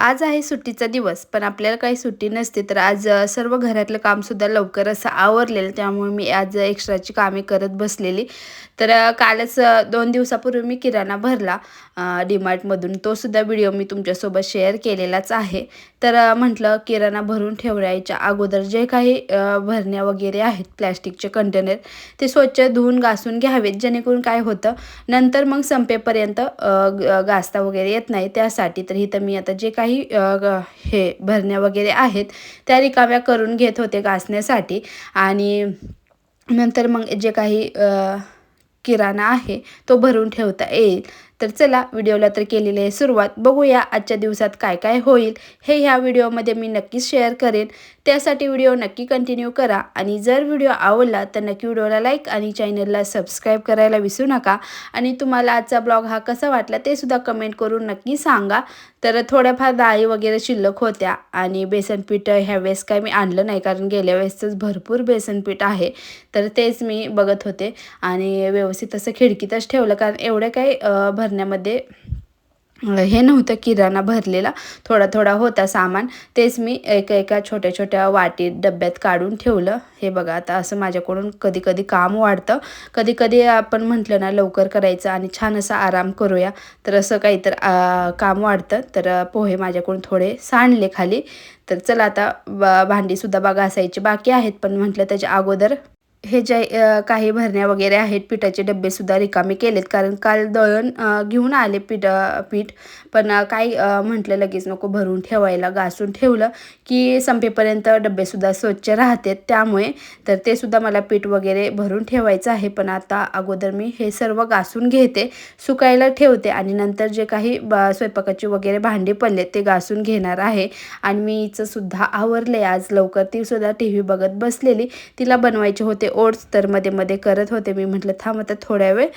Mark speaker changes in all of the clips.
Speaker 1: आज आहे सुट्टीचा दिवस पण आपल्याला काही सुट्टी नसते. तर आज सर्व घरातलं कामसुद्धा लवकर असं आवरलेलं त्यामुळे मी आज एक्स्ट्राची कामे करत बसलेली. तर कालच दोन दिवसापूर्वी मी किराणा भरला डीमार्टमधून. तोसुद्धा व्हिडिओ मी तुमच्यासोबत शेअर केलेलाच आहे. तर म्हटलं किराणा भरून ठेवायच्या अगोदर जे काही भरण्या वगैरे आहेत प्लॅस्टिकचे कंटेनर ते स्वच्छ धुवून घासून घ्यावेत जेणेकरून काय होतं नंतर मग संपेपर्यंत घासता वगैरे येत नाही. त्यासाठी तर इथं मी आता जे काही हे भरण्या वगैरे आहेत त्या रिकाम्या करून घेत होते घासण्यासाठी. आणि नंतर मग जे काही किराणा आहे तो भरून ठेवता येईल. तर चला व्हिडिओला तर केलेली आहे सुरुवात. बघूया आजच्या दिवसात काय काय होईल. हे ह्या व्हिडिओमध्ये मी नक्कीच शेअर करेन. त्यासाठी व्हिडिओ नक्की कंटिन्यू करा. आणि जर व्हिडिओ आवडला तर नक्की व्हिडिओला लाईक आणि चॅनलला सबस्क्राईब करायला विसरू नका. आणि तुम्हाला आजचा ब्लॉग हा कसा वाटला ते सुद्धा कमेंट करून नक्की सांगा. तर थोड्याफार डाळी वगैरे शिल्लक होत्या. आणि बेसनपीठ ह्या वेळेस काय मी आणलं नाही कारण गेल्या वेळेसच भरपूर बेसनपीठ आहे. तर तेच मी बघत होते. आणि व्यवस्थित असं खिडकीतच ठेवलं कारण एवढं काही भर भरण्यामध्ये हे नव्हतं किराणा भरलेला. थोडा थोडा होता सामान. तेच मी एका एका छोट्या छोट्या वाटीत डब्यात काढून ठेवलं. हे बघा आता असं माझ्याकडून कधी कधी काम वाढतं. कधी कधी आपण म्हटलं ना लवकर करायचं आणि छान असा आराम करूया तर असं काही तर काम वाढतं. तर पोहे माझ्याकडून थोडे सांडले खाली. तर चला आता ब- भांडीसुद्धा बघा असायची. बाकी आहेत पण म्हटलं त्याच्या अगोदर हे जे काही भरण्या वगैरे आहेत पिठाचे डब्बेसुद्धा रिकामे केलेत. कारण काल दळण घेऊन आले पीठ पीठ. पण काही म्हटलं लगेच नको भरून ठेवायला घासून ठेवलं की संपेपर्यंत डब्बेसुद्धा स्वच्छ राहतात. त्यामुळे तर ते सुद्धा मला पीठ वगैरे भरून ठेवायचं आहे. पण आता अगोदर मी हे सर्व घासून घेते सुकायला ठेवते आणि नंतर जे काही ब स्वयंपाकाची वगैरे भांडी पडले ते घासून घेणार आहे. आणि मी हिचं सुद्धा आवरले आज लवकर तीसुद्धा टी व्ही बघत बसलेली. तिला बनवायचे होते ओट्स तर मध्ये मध्ये करत होते. मी म्हटलं थांब आता थोड्या वेळ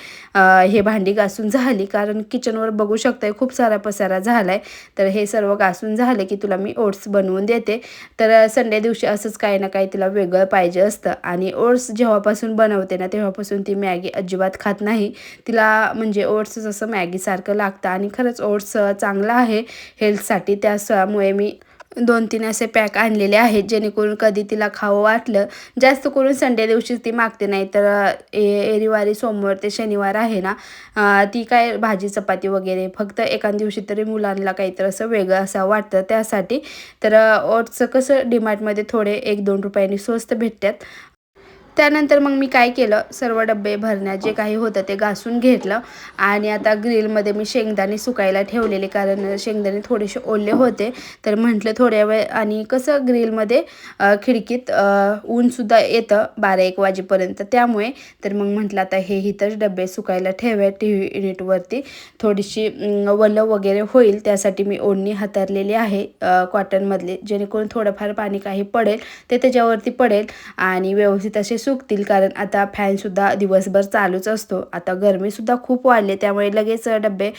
Speaker 1: हे भांडी घासून झाली. कारण किचनवर बघू शकताय खूप सारा पसारा झालाय. तर हे सर्व घासून झाले की तुला मी ओट्स बनवून देते. तर संडे दिवशी असंच काही ना काही तिला वेगळं पाहिजे असतं. आणि ओट्स जेव्हापासून बनवते ना तेव्हापासून ती मॅगी अजिबात खात नाही. तिला म्हणजे ओट्स जसं मॅगीसारखं लागतं. आणि खरंच ओट्स चांगलं आहे. हेल्थसाठी त्यामुळे मी दोन तीन असे पॅक आणलेले आहेत जेणेकरून कधी तिला खावं वाटलं. जास्त करून संडे दिवशीच ती मागते नाही तर ए एरिवारी सोमवार ते शनिवार आहे ना ती काय भाजी चपाती वगैरे फक्त एका दिवशी तरी मुलांना काहीतरी असं वेगळं असं वाटतं. त्यासाठी तर ओट्सचं कसं डिमार्टमध्ये थोडे एक दोन रुपयांनी स्वस्त भेटतात. त्यानंतर मग मी काय केलं? सर्व डबे भरण्यात जे काही होतं ते घासून घेतलं. आणि आता ग्रिलमध्ये मी शेंगदाणे सुकायला ठेवलेले कारण शेंगदाणे थोडेसे ओले होते. तर म्हटलं थोड्या वेळ आणि कसं ग्रिलमध्ये खिडकीत ऊनसुद्धा येतं बारा एक वाजेपर्यंत. त्यामुळे तर मग म्हटलं आता हे इथंच डबे सुकायला ठेवा टी व्ही युनिटवरती. थोडीशी वलं वगैरे होईल त्यासाठी मी ओढणी हातारलेली आहे कॉटनमधली जेणेकरून थोडंफार पाणी काही पडेल ते त्याच्यावरती पडेल. आणि व्यवस्थित असे सुकतील कारण आता फॅनसुद्धा दिवसभर चालूच असतो. आता गरमीसुद्धा खूप वाढले त्यामुळे लगेच डबे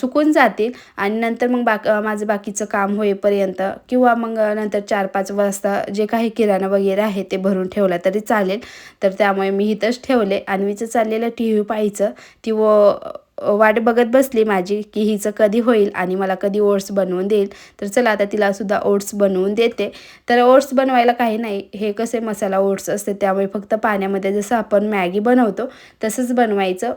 Speaker 1: सुकून जातील. आणि नंतर मग बाक माझं बाकीचं काम होईपर्यंत किंवा मग नंतर चार पाच वाजता जे काही किराणा वगैरे आहे ते भरून ठेवला तरी चालेल. तर त्यामुळे मी इथंच ठेवले. आणि मीचं चाललेलं टी व्ही पाहायचं. ती व वाट बघत बसली माझी की हिचं कधी होईल आणि मला कधी ओट्स बनवून देईल. तर चला आता तिलासुद्धा ओट्स बनवून देते. तर ओट्स बनवायला काही नाही. हे कसे मसाला ओट्स असते त्यामुळे फक्त पाण्यामध्ये जसं आपण मॅगी बनवतो तसंच बनवायचं.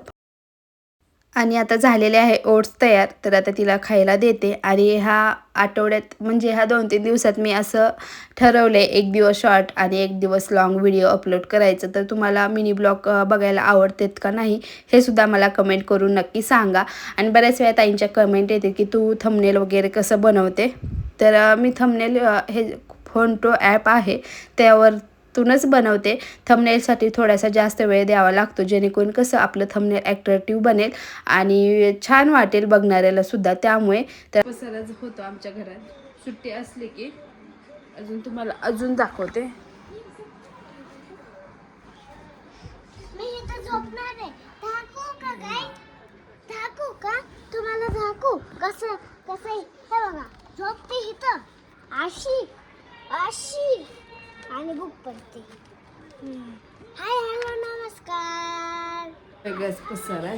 Speaker 1: आणि आता झालेले आहे ओट्स तयार तर आता तिला खायला देते. आणि ह्या आठवड्यात म्हणजे ह्या दोन तीन दिवसात मी असं ठरवलं आहे एक दिवस शॉर्ट आणि एक दिवस लॉंग व्हिडिओ अपलोड करायचं. तर तुम्हाला मिनी ब्लॉग बघायला आवडतात का नाही हे सुद्धा मला कमेंट करून नक्की सांगा. आणि बऱ्याच वेळा ताईंच्या कमेंट येते की तू थंबनेल वगैरे कसं बनवते? तर मी थंबनेल हे फोनटो ॲप आहे त्यावर तूनच बनवते. थंबनेलसाठी थोडासा जास्त वेळ द्यावा लागतो जेणेकरून कसं आपलं थंबनेल ॲट्रॅक्टिव्ह बनेल आणि छान वाटेल बघणाऱ्याला सुद्धा. त्यामुळे तर पसाराच होतो आमच्या घरात. सुट्टी असली की अजून तुम्हाला अजून दाखवते.
Speaker 2: मी इथं झोपणार आहे. धाकू का काय धाकू का? तुम्हाला धाकू? कसं कसं आहे? हे बघा झोपते इथं. अशी अशी आणि भूक पडते. हाय हॅलो नमस्कार.
Speaker 1: वेगळाच पसारा.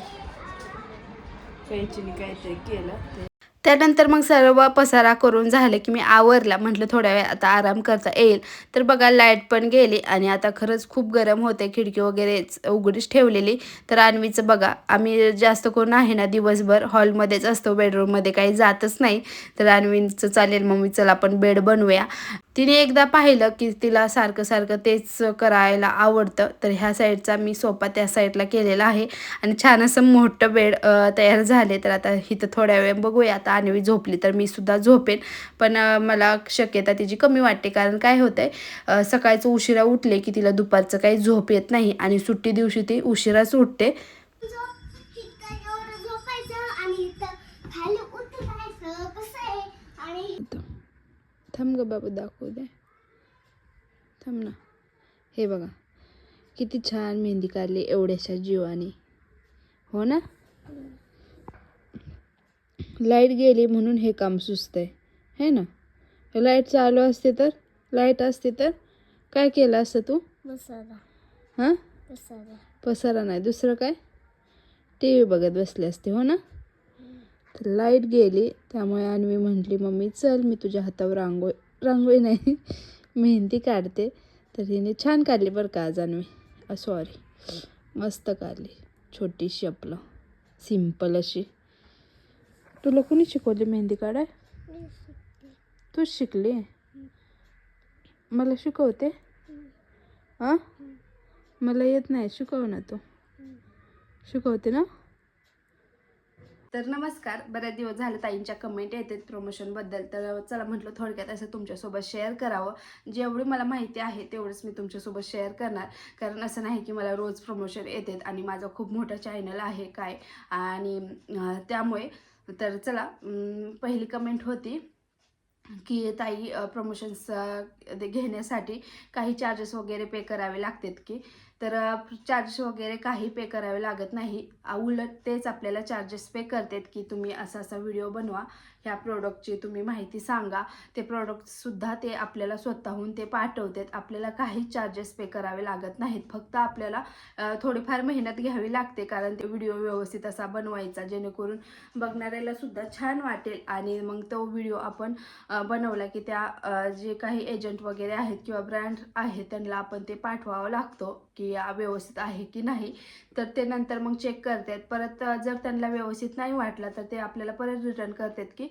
Speaker 1: कैचीने काहीतरी केलं. ते त्यानंतर मग सर्व पसारा करून झालं की मी आवरला. म्हटलं थोड्या वेळ आता आराम करता येईल. तर बघा लाइट पण गेली आणि आता खरंच खूप गरम होते. खिडकी वगैरे उघडीच ठेवलेली. तर अन्वीचं बघा आम्ही जास्त करून आहे ना दिवसभर हॉलमध्येच असतो. बेडरूममध्ये काही जातच नाही. तर अन्वीचं चालेल मम्मी चला आपण बेड बनवूया. तिने एकदा पाहिलं की तिला सारखं सारखं तेच करायला आवडतं. तर ह्या साईडचा मी सोफा त्या साईडला केलेला आहे. आणि छान असं मोठं बेड तयार झाले. तर आता इथं थोड्या वेळ बघूया. आता आणवी झोपली तर मी सुद्धा झोपेन. पण मला शक्यता तिची कमी वाटते. कारण काय होतंय अ, सकाळचं उशिरा उठले की तिला दुपारचं काही झोप येत नाही. आणि सुट्टी दिवशी ती उशिराच उठते.
Speaker 2: आणि इथं खाली उतरायचं कसं आहे आणि
Speaker 1: थांब ग बाबा दाखवू दे. थांब ना. हे बघा किती छान मेहंदी काढली एवढ्याशा जीवाने. हो ना? लाइट गेली म्हणून हे काम सुस्त आहे है ना? लाइट चालू असते तर? लाइट असते तर? काय केलं असतं तू?
Speaker 2: बसायला.
Speaker 1: हां?
Speaker 2: बसायला.
Speaker 1: पसारा नाही. दुसरं काय? टी व्ही बघत बसले असते हो ना? तर लाइट गेली त्यामुळे अन्वी म्हटली मम्मी चल मी तुझ्या हातावर रांगोळी रांगोळी नाही मेहंदी काढते. तर हिने छान काढली बरं का आज अन्वी. सॉरी मस्त काढली. छोटीशी आपलं. सिंपल अशी. तुला कोणी शिकवली मेहंदी काढाय? तूच शिकली? मला शिकवते? हां मला येत नाही शिकव ना तू. शिकवते ना? तर नमस्कार. बऱ्याच दिवस झाले ताईंच्या कमेंट येतात प्रमोशनबद्दल तर चला म्हटलं थोडक्यात असं तुमच्यासोबत शेअर करावं. जेवढी मला माहिती आहे तेवढंच मी तुमच्यासोबत शेअर करणार. कारण असं नाही की मला रोज प्रमोशन येतात आणि माझा खूप मोठा चॅनल आहे काय. आणि त्यामुळे तर चला पहिली कमेंट होती की ताई प्रमोशन्स घेण्यासाठी काही चार्जेस वगैरे पे करावे लागतात की? तर चार्जेस वगैरे काही पे करावे लागत नाही. उलट तेच आपल्याला चार्जेस पे करतात की तुम्ही असा असा व्हिडिओ बनवा. ह्या प्रोडक्टची तुम्ही माहिती सांगा. ते प्रोडक्टसुद्धा ते आपल्याला स्वतःहून ते पाठवतात. आपल्याला काही चार्जेस पे करावे लागत नाहीत. फक्त आपल्याला थोडीफार मेहनत घ्यावी लागते. कारण ते व्हिडिओ व्यवस्थित असा बनवायचा. जेणेकरून बघणाऱ्याला सुद्धा छान वाटेल. आणि मग तो व्हिडिओ आपण बनवला की त्या जे काही एजंट वगैरे आहेत किंवा ब्रँड आहेत त्यांना आपण ते पाठवावं लागतो की आ, व्यवस्थित आहे की नाही तर ते नंतर मग चेक करतात. परत जर त्यांना व्यवस्थित नाही वाटलं तर ते आपल्याला परत रिटर्न करतात की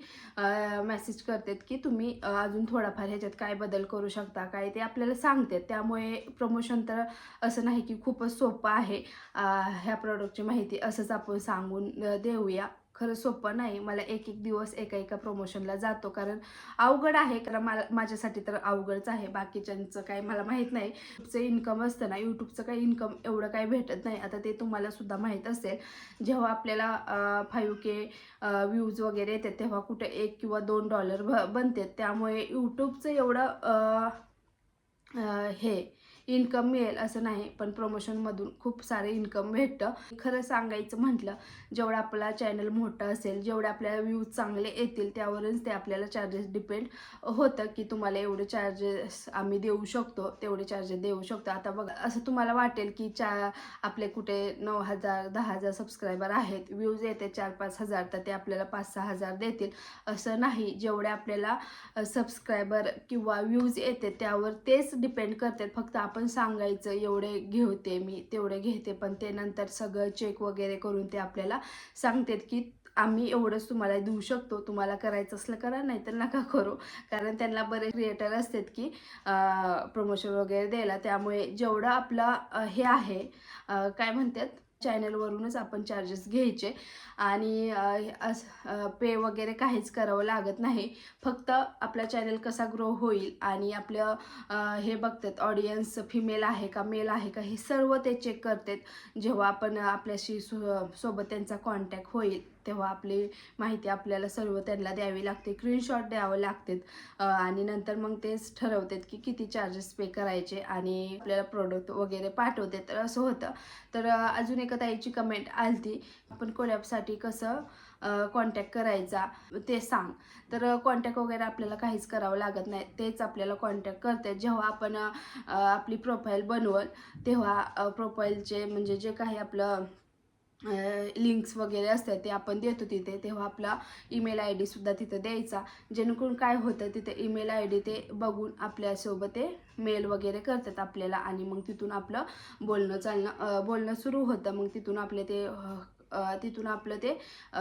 Speaker 1: मेसेज करतात की तुम्ही अजून थोडाफार ह्याच्यात काय बदल करू शकता काय ते आपल्याला सांगतात. त्यामुळे प्रमोशन तर असं नाही की खूपच सोपं आहे. ह्या प्रॉडक्टची माहिती असंच आपण सांगून देऊया. खरं सोपं नाही. मला एक एक दिवस एका एका प्रमोशनला जातो. कारण अवघड आहे. कारण मला माझ्यासाठी तर अवघडच आहे. बाकीच्यांचं काय मला माहीत नाही. यूट्यूबचं इन्कम असतं ना यूट्यूबचं काही इन्कम एवढं काही भेटत नाही. आता ते तुम्हाला सुद्धा माहीत असेल. जेव्हा आपल्याला फाईव्ह के व्ह्यूज वगैरे येतात तेव्हा कुठे एक किंवा दोन डॉलर ब बनतात. त्यामुळे यूट्यूबचं एवढं हे इन्कम मिळेल असं नाही पण प्रमोशनमधून खूप सारे इन्कम भेटतं. खरं सांगायचं म्हटलं जेवढं आपला चॅनल मोठं असेल जेवढे आपल्याला व्ह्यूज चांगले येतील त्यावरच ते आपल्याला चार्जेस डिपेंड होतं की तुम्हाला एवढे चार्जेस आम्ही देऊ शकतो तेवढे चार्जेस देऊ शकतो. आता बघा असं तुम्हाला वाटेल की चा आपले कुठे नऊ हजार दहा हजार सबस्क्रायबर आहेत व्ह्यूज येते चार पाच हजार तर ते आपल्याला पाच सहा हजार देतील. असं नाही जेवढे आपल्याला सबस्क्रायबर किंवा व्ह्यूज येते त्यावर तेच डिपेंड करतात. फक्त आपण सांगायचं एवढे घेते मी तेवढे घेते पण ते नंतर सगळं चेक वगैरे करून ते आपल्याला सांगतात की आम्ही एवढंच तुम्हाला देऊ शकतो तुम्हाला करायचं असलं करा नाही तर नका करू. कारण त्यांना बरेच क्रिएटर असतात की प्रमोशन वगैरे द्यायला. त्यामुळे जेवढं आपलं हे आहे काय म्हणतात? चॅनलवरूनच आपण चार्जेस घ्यायचे. आणि पे वगैरे काहीच करावं लागत नाही. फक्त आपला चॅनल कसा ग्रो होईल आणि आपलं हे बघतात ऑडियन्स फिमेल आहे का मेल आहे का हे सर्व ते चेक करतात. जेव्हा आपण आपल्याशी सो सोबत त्यांचा कॉन्टॅक्ट होईल. तेव्हा आपली माहिती आपल्याला सर्व त्यांना द्यावी लागते. स्क्रीनशॉट द्यावं लागतात. आणि नंतर मग तेच ठरवतात की किती चार्जेस पे करायचे आणि आपल्याला प्रोडक्ट वगैरे पाठवते. तर असं होतं. तर अजून एका ताईची कमेंट आलती. आपण कोलॅबसाठी कसं कॉन्टॅक्ट करायचा ते सांग. तर कॉन्टॅक्ट वगैरे आपल्याला काहीच करावं लागत नाही. तेच आपल्याला कॉन्टॅक्ट करते जेव्हा आपण आपली प्रोफाईल बनवल तेव्हा प्रोफाईलचे म्हणजे जे काही आपलं लिंक्स वगैरे असतात ते आपण देतो तिथे. तेव्हा आपला ईमेल आय डीसुद्धा तिथं द्यायचा. जेणेकरून काय होतं तिथे ईमेल आय डी ते बघून आपल्यासोबत ते मेल वगैरे करतात आपल्याला. आणि मग तिथून आपलं बोलणं चालणं बोलणं सुरू होतं. मग तिथून आपले ते तिथून आपलं ते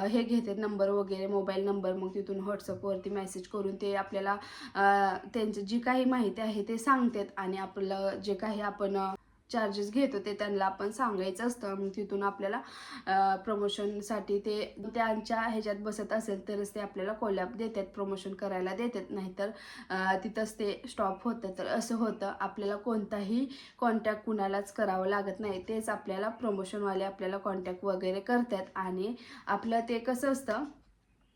Speaker 1: हे घेतात नंबर वगैरे मोबाईल नंबर मग तिथून व्हॉट्सअपवरती मेसेज करून ते आपल्याला त्यांचं जी काही माहिती आहे ते सांगतात. आणि आपलं जे काही आपण चार्जेस घेतो ते त्यांना आपण सांगायचं असतं. मग तिथून आपल्याला प्रमोशनसाठी ते त्यांच्या ह्याच्यात बसत असेल तरच ते आपल्याला कोलॅब देतात प्रमोशन करायला देतात. नाहीतर तिथंच ते स्टॉप होतं. तर असं होतं. आपल्याला कोणताही कॉन्टॅक्ट कुणालाच करावं लागत नाही. तेच आपल्याला प्रमोशनवाले आपल्याला कॉन्टॅक्ट वगैरे करतात. आणि आपलं ते कसं असतं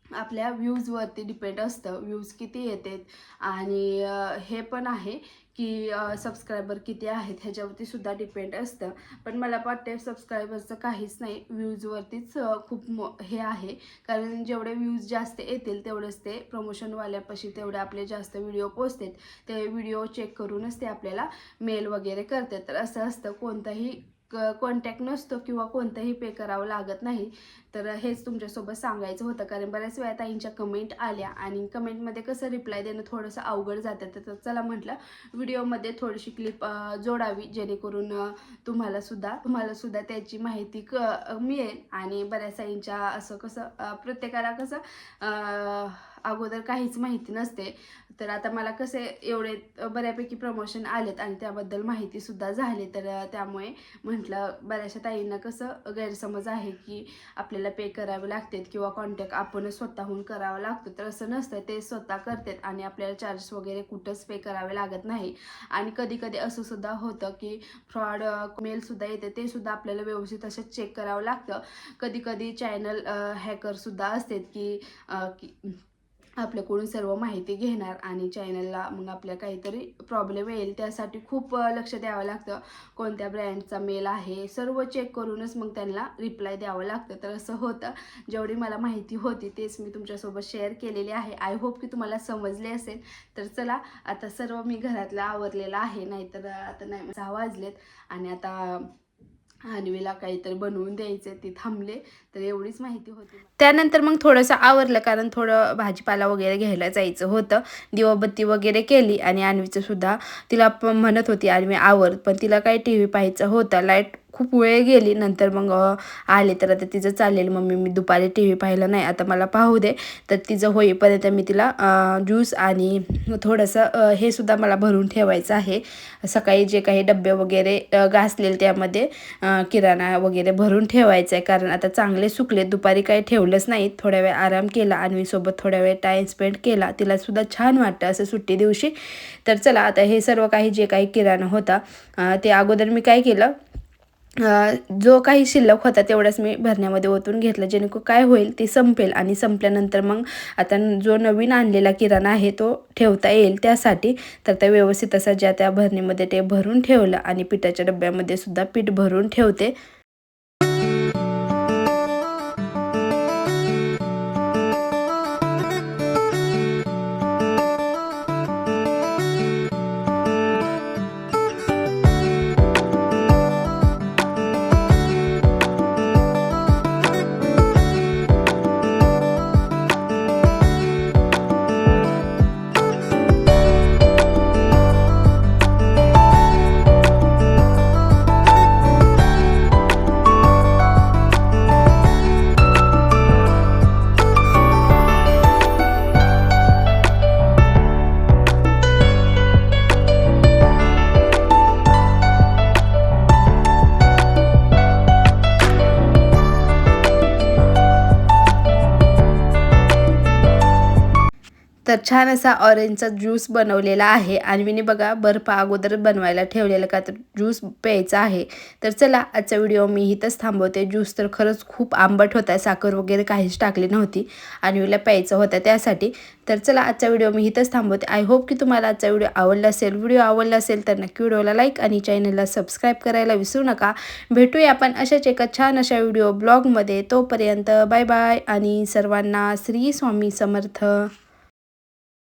Speaker 1: आपल्या व्ह्यूजवरती डिपेंड असतं. व्ह्यूज किती येतात. आणि हे पण आहे. की सबस्क्रायबर किती आहेत ह्याच्यावरती सुद्धा डिपेंड असतं. पण मला वाटते सबस्क्रायबरचं काहीच नाही. व्ह्यूजवरतीच खूप मो हे आहे. कारण जेवढे व्ह्यूज जास्त येतील तेवढेच ते प्रमोशनवाल्यापाशी तेवढे आपले जास्त व्हिडिओ पोचतात. ते व्हिडिओ चेक करूनच ते आपल्याला मेल वगैरे करतात. तर असं असतं. कोणताही क कॉन्टॅक्ट नसतो किंवा कोणतंही पे करावं लागत नाही. तर हेच तुमच्यासोबत सांगायचं होतं. कारण बऱ्याच वेळा ताईंच्या कमेंट आल्या आणि कमेंटमध्ये कसं रिप्लाय देणं थोडंसं अवघड जातं. तर चला म्हटलं व्हिडिओमध्ये थोडीशी क्लिप जोडावी. जेणेकरून तुम्हालासुद्धा तुम्हाला सुद्धा तुम्हाला सुद्धा त्याची माहिती क मिळेल. आणि बऱ्याच ताईंच्या असं कसं प्रत्येकाला कसं अगोदर काहीच माहिती नसते. तर आता मला कसे एवढे बऱ्यापैकी प्रमोशन आलेत आणि त्याबद्दल माहितीसुद्धा झाली. तर त्यामुळे म्हटलं बऱ्याचशा ताईंना कसं गैरसमज आहे की आपल्याला पे करावे लागतात किंवा कॉन्टॅक्ट आपणच स्वतःहून करावा लागतो. तर असं नसतं ते स्वतः करतात आणि आपल्याला चार्जेस वगैरे कुठंच पे करावे लागत नाही. आणि कधी कधी असं सुद्धा होतं की फ्रॉड मेलसुद्धा येते ते सुद्धा आपल्याला व्यवस्थित असं चेक करावं लागतं. कधी कधी चॅनल हॅकरसुद्धा असतात की की आपल्याकडून सर्व माहिती घेणार आणि चॅनलला मग आपल्या काहीतरी प्रॉब्लेम येईल त्यासाठी खूप लक्ष द्यावं लागतं. कोणत्या ब्रँडचा मेल आहे सर्व चेक करूनच मग त्यांना रिप्लाय द्यावं लागतं. तर असं होतं. जेवढी मला माहिती होती तेच मी तुमच्यासोबत शेअर केलेली आहे. आय होप की तुम्हाला समजले असेल. तर चला आता सर्व मी घरातलं आवरलेला आहे. नाहीतर आता नाही सहा वाजलेत. आणि आता हानवीला काहीतरी बनवून द्यायचं ते थांबले तर एवढीच माहिती होती. त्यानंतर मग थोडंसं आवरलं कारण थोडं भाजीपाला वगैरे घ्यायला जायचं होतं. दिवाबत्ती वगैरे केली आणि आणवीचं सुद्धा तिला म्हणत होती आणवी आवर पण तिला काही टी व्ही पाहायचं होता लाइट खूप वेळ गेली. नंतर मग आले तर आता तिचं चालेल. मम्मी मी दुपारी टी व्ही पाहिलं नाही. आता मला पाहू दे. तर तिचं होईपर्यंत मी तिला ज्यूस आणि थोडंसं हे सुद्धा मला भरून ठेवायचं आहे. सकाळी जे काही डबे वगैरे घासलेल घासलेले त्यामध्ये किराणा वगैरे भरून ठेवायचा आहे. कारण आता चांगले सुकले दुपारी काही ठेवलंच नाही. थोड्या वेळ आराम केला आणि सोबत थोड्या वेळ टाईम स्पेंड केला. तिला सुद्धा छान वाटतं असं सुट्टी दिवशी. तर चला आता हे सर्व काही जे काही किराणा होता ते अगोदर मी काय केलं? जो काही शिल्लक होता तेवढाच मी भरण्यामध्ये ओतून घेतला. जेणेकरून काय होईल ते संपेल आणि संपल्यानंतर मग आता जो नवीन आणलेला किराणा आहे तो ठेवता येईल त्यासाठी. तर त्या व्यवस्थित असा ज्या त्या भरणीमध्ये ते भरून ठेवलं आणि पिठाच्या डब्यामध्ये सुद्धा पीठ भरून ठेवते. छान असा ऑरेंजचा ज्यूस बनवलेला आहे. आणि मी बघा बर्फ अगोदर बनवायला ठेवलेला का तर ज्यूस प्यायचा आहे. तर चला आजचा व्हिडिओ मी इथंच थांबवते. ज्यूस तर खरंच खूप आंबट होता साखर वगैरे काहीच टाकली नव्हती. आणि मला प्यायचं होतं त्यासाठी. तर चला आजचा व्हिडिओ मी इथंच थांबवते. आय होप की तुम्हाला आजचा व्हिडिओ आवडला असेल. व्हिडिओ आवडला असेल तर नक्की व्हिडिओला लाईक आणि चॅनलला सबस्क्राईब करायला विसरू नका. भेटूया आपण अशाच एका छान अशा व्हिडिओ ब्लॉगमध्ये तोपर्यंत बाय बाय आणि सर्वांना श्री स्वामी समर्थ.